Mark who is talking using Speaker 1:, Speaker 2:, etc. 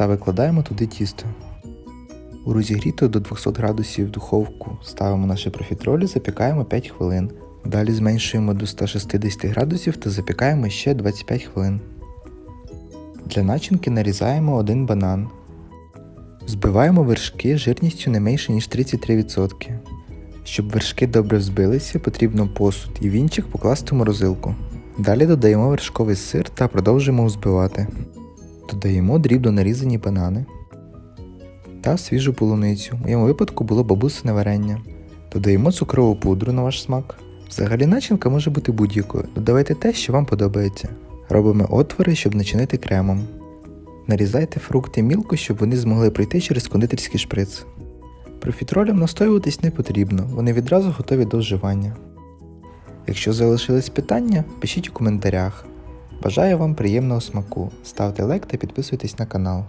Speaker 1: та викладаємо туди тісто. У розігріту до 200 градусів духовку ставимо наші профітролі, запікаємо 5 хвилин. Далі зменшуємо до 160 градусів та запікаємо ще 25 хвилин. Для начинки нарізаємо один банан. Збиваємо вершки жирністю не менше ніж 33%. Щоб вершки добре взбилися, потрібно посуд і вінчик покласти в морозилку. Далі додаємо вершковий сир та продовжуємо взбивати. Додаємо дрібно нарізані банани та свіжу полуницю. В моєму випадку було бабусине варення. Додаємо цукрову пудру на ваш смак. Взагалі начинка може бути будь-якою. Додавайте те, що вам подобається. Робимо отвори, щоб начинити кремом. Нарізайте фрукти мілко, щоб вони змогли пройти через кондитерський шприц. Профітролям настоюватись не потрібно, вони відразу готові до вживання. Якщо залишились питання, пишіть у коментарях. Бажаю вам приємного смаку. Ставте лайк та підписуйтесь на канал.